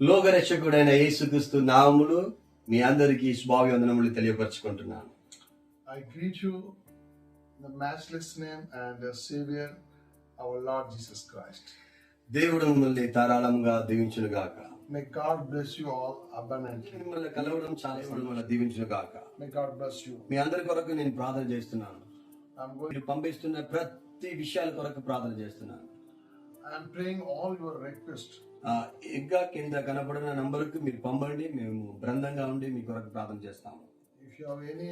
లోకరక్షకుడైన యేసుక్రీస్తు నామములు మీ అందరికీ శుభాభివందనములు తెలియపరచుకుంటున్నాను greet you in the matchless name and the Savior, our Lord Jesus Christ. దేవుడు మిమ్మల్ని ధారాళంగా దీవించును గాక May God bless you all abundantly. మిమ్మల్ని కలవడం చాలా మిమ్మల్ని దీవించును గాక May God bless you. మీ అందరి కొరకు నేను ప్రార్థన చేస్తున్నాను. మీరు పంపిస్తున్న ప్రతి విషయాల కొరకు ప్రార్థన చేస్తున్నాను I'm praying all your requests. ఇంకా కింద కనపడిన నంబర్కు మీరు పంపండి మేము బ్రందంగా ఉండి మీ కొరకు ప్రార్థన చేస్తాము. If you have any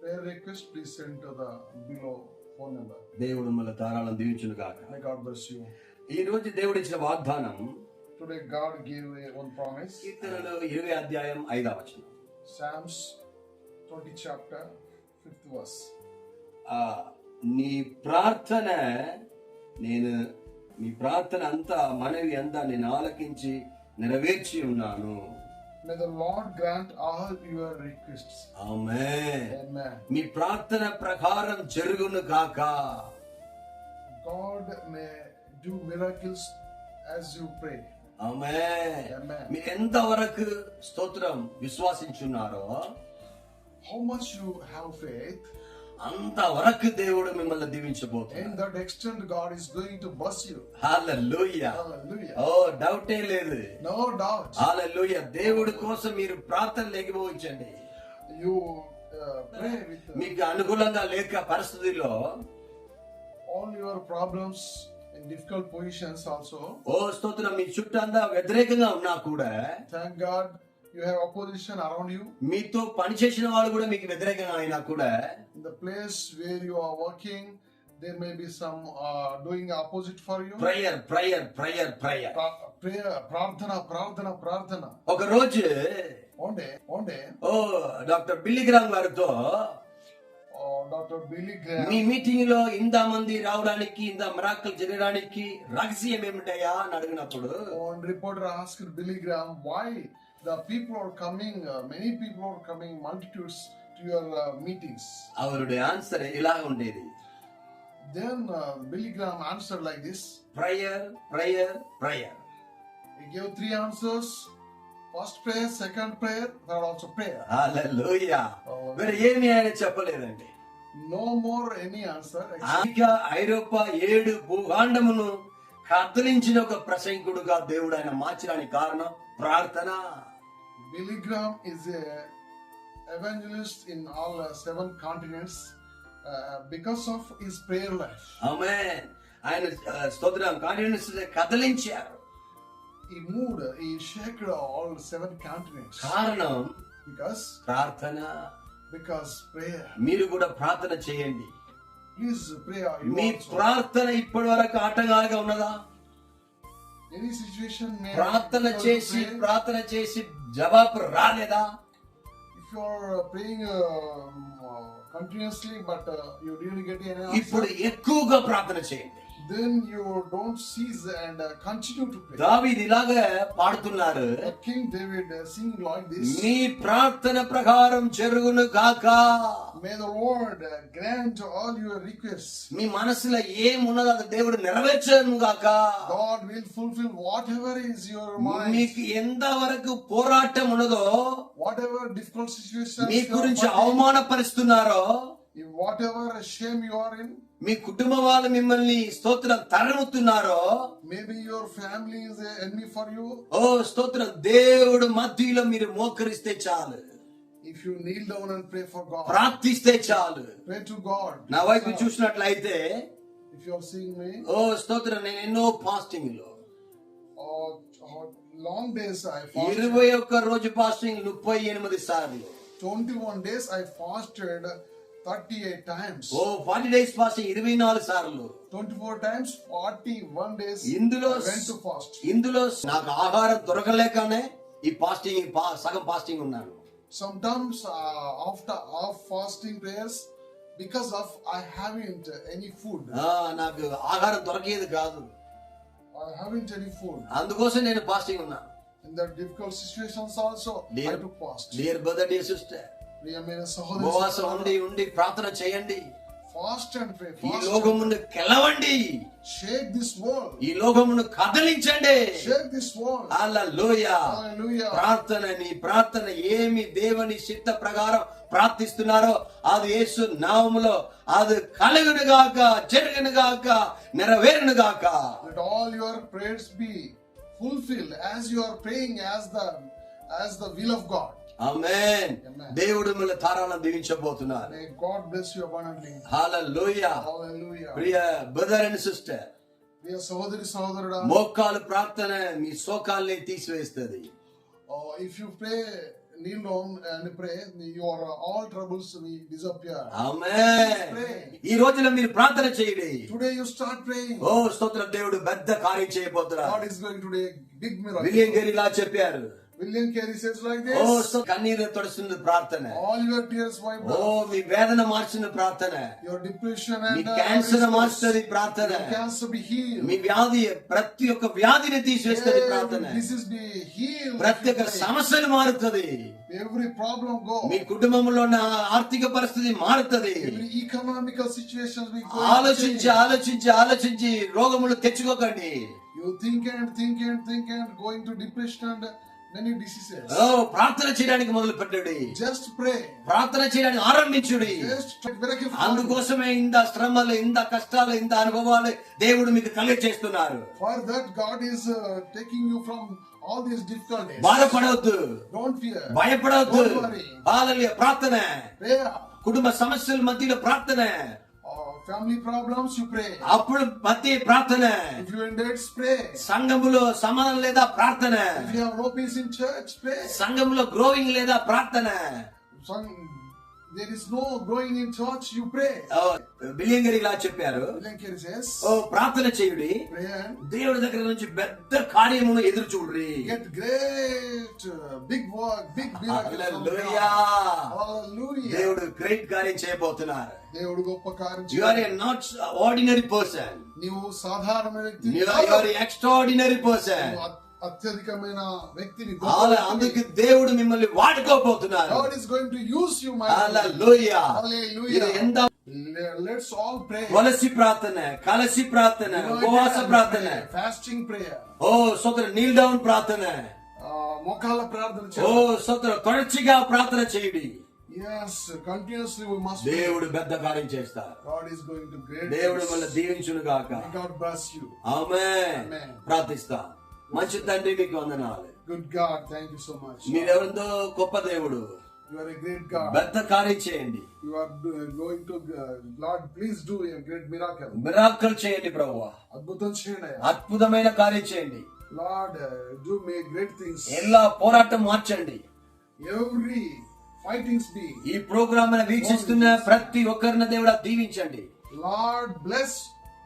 prayer request please send phone number దేవుడు మన తారాలను దీవించును కాక ఈ రోజు దేవుడు ఇచ్చిన వాగ్దానం today God give a one promise కీర్తనలు 20 అధ్యాయం 5వ వచనం. సామ్స్ 20 చాప్టర్ 5th వర్స్ నీ ప్రార్థన నేను నీ ప్రార్థన అంతా మనవి అంతా నేను ఆలకించి నెరవేర్చి ఉన్నాను May the Lord grant all your requests. ఆమె Amen. మీ ప్రార్థన ప్రకారం జరుగును కాక God may do miracles as you pray. ఆమె Amen. మీరు ఎంతవరకు స్తోత్రం విశ్వాసించున్నారో How much you have faith, అంత వరకు దేవుడు మిమ్మల్ని దీవించబోతున్నాడు. That extend God is going to bless you hallelujah oh doubt ఏ లేదు. నో డౌట్ హల్లెలూయా దేవుడి కోసం మీరు ప్రార్థన లేకపోవించండి యు మీకు అనుకూలంగా లేక పరిస్థితిలో all your problems difficult positions also ఓ స్తోత్రం. మీ చుట్టూ అంతా వ్యతిరేకంగా ఉన్నా కూడా God you have opposition around you. మీతో పనిచేసిన వాళ్ళు కూడా మీకు వ్యతిరేకంగా అయినా కూడా In the place where you are working, there may be some uh, doing opposite for you. Prayer prayer prayer prayer Pra- prayer, prarthana, prarthana, prarthana. ఒక రోజు one day, ఓ డాక్టర్ బిల్లిగ్రామ్ గారితో uh. Billy Graham మీ మీటింగ్లో ఇంత మంది రావడానికి ఇంత మరాకలు జరగడానికి రహస్యం ఏమిటయా అని అడిగినప్పుడు asked Billy Graham why the people are coming, uh, many people are coming, multitudes to your uh, meetings. அவருடைய ఆన్సర్ ఇలా ఉండేది Then uh, Billy Graham answered like this. Prayer prayer prayer He gave three answers. First prayer, second prayer, third also prayer. Hallelujah మరి ఏమి ఆయన చెప్పలేదండి No more any answer. except Africa ఐరోపా ఏడు భూఖండమును కదిలించిన ఒక ప్రసంగుడుగా దేవుడు ఆయన మార్చడానికి కారణం ప్రార్థన Billy Graham is a evangelist in all uh, seven continents uh, because of his prayer life. ఆమె ఆయన స్తోత్రం కాన్ఫిడెన్స్ కదిలించారు He moved, he shook all seven continents కారణం because ప్రార్థన because prayer. మీరు కూడా ప్రార్థన చేయండి Please pray. You మీ. ప్రార్థన ఇప్పటి వరకు ఆటంకాలుగా ఉన్నదా ప్రార్థన చేసి ప్రార్థన చేసి జవాబు రాలేదా? ఇప్పుడు ఎక్కువగా ప్రార్థన చేయండి. then you don't cease and uh, continue to pray. దావీదు ఇలాగా పాడుతున్నారు Uh, King David uh, sing like this. నీ ప్రార్థన ప్రకారం జరుగును గాక May the Lord uh, grant all your requests. మీ మనసులో ఏమున్నదో అది దేవుడు నెరవేర్చను గాక God will fulfill whatever is your mind. మీకు ఎంత వరకు పోరాటం ఉన్నదో Whatever difficult situations me you are గురించి fighting, అవమానపరుస్తున్నారో in whatever shame you are in, మీ కుటుంబ వాళ్ళు మిమ్మల్ని స్తోత్రం తరముతున్నారో your family is an enemy for you. ఓ స్తోత్రం దేవుడు మధ్యలో మీరు మోకరిస్తే చాలు If you kneel down and pray for God, ప్రార్థిస్తే చాలు pray to God. నా వైపు చూసినట్లయితే If you are seeing me, ఓ స్తోత్రం నేను ఎన్నో ఫాస్టింగ్లో days I fasted. ఇరవై ఒక్క రోజు ఫాస్టింగ్ ముప్పై ఎనిమిది సార్లు 21 days I fasted 38 times. ఓ ఫార్టీ డేస్ ఫాస్టింగ్ ఇరవై నాలుగు సార్లు 24 times, 41 days ఇందులో I went to fast. ఇందులో నాకు ఆహారం దొరకలేకనే ఈ ఫాస్టింగ్ సగం ఫాస్టింగ్ ఉన్నాను Sometimes uh, after off fasting prayers, because of I haven't any food. ఆ, నాకు ఆహారం దొరికేది కాదు I haven't any food. అందుకోసం నేను fasting In the difficult situations also, I Dear, took fast. Dear brother dear sister ఉండి ఉండి ప్రార్థన చేయండి. ఫాస్ట్ అండ్ ఈ లోకమును కెలవండి షేక్ దిస్ వరల్డ్ ఈ లోకమును కదలించండి. Shake this world hallelujah hallelujah ప్రార్థన నీ ప్రార్థన ఏమి దేవుని చిత్త ప్రకారం ప్రార్థిస్తున్నారో అది యేసు నామములో అది కలుగును గాక జరుగును గాక నెరవేరును గాక. Let all your prayers be fulfil as your praying as the as the will of God amen దేవుడు మిమ్మల్ని ధారాళం దీవించబోతున్నారు God bless you abundantly hallelujah hallelujah Priya brother and sister ప్రియ సోదరి సోదరుడా మోకాలు ప్రార్థన మీ శోకాల్ని తీసివేస్తది. ఇఫ్ యు ప్రే ఈ రోజున మీరు ప్రార్థన చేయండి. టుడే యు స్టార్ట్ ప్రేయింగ్ ఓ స్తోత్ర దేవుడు పెద్ద కార్యం చేయబోతున్నాడు. God is going today big miracle William Carey చెప్పారు. William Carey says like ఓ స్తో- కన్నీరు తడుస్తుంది ప్రార్థన all your tears wipe ఓ మీ వేదన మార్చిన ప్రార్థన your depression మీ and uh, క్యాన్సర్ మార్చుతుంది ప్రార్థన cancer be healed మీ వ్యాధి ప్రతి ఒక్క వ్యాధిని తీసివేస్తుంది ప్రార్థన Every disease be healed ప్రతి ఒక్క సమస్యలు మారుతుంది every problem go మీ కుటుంబంలో ఉన్న ఆర్థిక పరిస్థితి మారుతుంది be go ఆలోచించి ఆలోచించి ఆలోచించి రోగములు తెచ్చుకోకండి you think and think and think and go into depression and many diseases. ఓ ప్రార్థన చేయడానికి మొదలు పెట్టండి just pray. ప్రార్థన చేయడానికి ఆరంభించుడి. Just try miracle. అందుకోసమే ఇంత శ్రమలు ఇంత కష్టాలు ఇంత అనుభవాలు దేవుడు మీకు కలిగచేస్తున్నారు for that God is uh, taking you from all these difficulties. బాధపడవద్దు. Don't fear. భయపడవద్దు. Don't worry. హాలలుయ. ప్రార్థన. కుటుంబ సమస్యల మధ్యలో ప్రార్థన. Uh, family problems you pray అప్పుడు మధ్య ప్రార్థన you in debts pray సంఘములో సమాధానం లేదా ప్రార్థన if you have no peace in church pray సంఘములో గ్రోయింగ్ లేదా ప్రార్థన Is no growing in church you pray. ఓ, బిలియం గారు ఇలా చెప్పారు. ఓ ప్రార్థన చేయుడి. దేవుడి దగ్గర నుంచి పెద్ద కార్యమును ఎదురు చూడుడి. Get great big work big miracle from hallelujah. God. hallelujah. దేవుడు గ్రేట్ కార్యం చేయబోతున్నారు. దేవుడు గొప్ప కార్యం you are a not ordinary person నీవు సాధారణ వ్యక్తి. యు ఆర్ ఎక్స్ట్రాడినరీ పర్సన్ అత్యధికమైన వ్యక్తిని అందుకు దేవుడు మిమ్మల్ని వాడుకోబోతున్నారు. God is going to use you my హల్లెలూయా. ఇది ఎంత let's all pray. కొలసి ప్రార్థన కలసి ప్రార్థన ఉపవాస ప్రార్థన. fasting prayer. ఓ సోదర నీల్ డౌన్ ప్రార్థన. మోకాళ్ళ ప్రార్థన ఓ సోదర తొడచిగా ప్రార్థన చేయండి. Yes continuously we must pray. దేవుడు పెద్ద కార్యం చేస్తారు God is going to great దేవుడు. మళ్ళీ దీవించును గాక May God bless you. ఆమె Amen. ప్రార్థిస్తాం. మంచి తండ్రి మీకు వందనాలు. Good God you so much మీరు ఎవరందో గొప్ప దేవుడు. పెద్ద కార్యం చేయండి. You are going to Lord please do great miracle miracle చేయండి ప్రభువా. అద్భుతం చేయండి అద్భుతమైన కార్యం చేయండి. Lord do may great things ఎలా పోరాటం మార్చండి. ఎవ్రీ ఫైటింగ్స్ బి ఈ ప్రోగ్రామ్ని వీక్షిస్తున్న ప్రతి ఒక్కరిని దేవుడా దీవించండి. Lord bless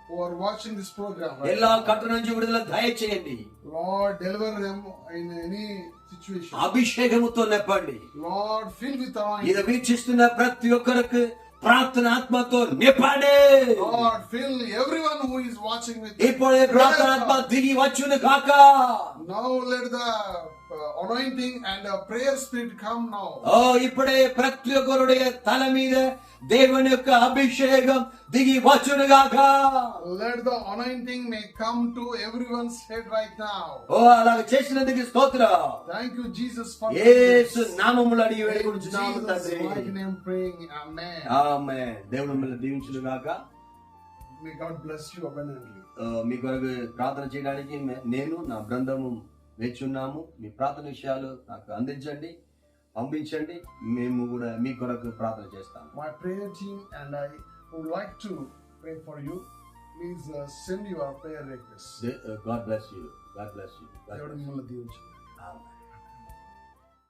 who are watching this program right. కట్టు నుంచి విడుదల దయచేయండి Lord deliver them in any situation అభిషేకముతో నింపండి Lord fill with anointing ఇది వీక్షిస్తున్న ప్రతి ఒక్కరికి ప్రార్థన ఆత్మతో నింపండి Lord fill everyone who is watching with ఇప్పుడే ప్రార్థన ఆత్మ దిగి వచ్చును కాక now let the uh, anointing and the prayer spirit come now ఓ ఇప్పుడే ప్రతి ఒక్కరుடைய తల మీద దేవుని యొక్క అభిషేకం దిగి వచ్చును గాక let the anointing may come to everyone's head right now ఓ అలాగ చేసినందుకు స్తోత్రం thank you Jesus for యేసు నామములు అడిగి In వేడుకుంటున్నాము Jesus' తండ్రి mighty name praying amen ఆమేన్ దేవుడు మిమ్మల్ని దీవించును గాక may God bless you abundantly ఆ, మీ కొరకు ప్రార్థన చేయడానికి మే- నేను నా బృందము వేచున్నాము. మీ ప్రార్థన విషయాలు నాకు అందించండి పంపించండి. మేము కూడా మీ కొరకు ప్రార్థన చేస్తాము. My prayer team and I would like to pray for you. Please uh, send your prayer requests. God bless you God bless you దేవుడు మిమ్మల్ని దీవించు. ఆమేన్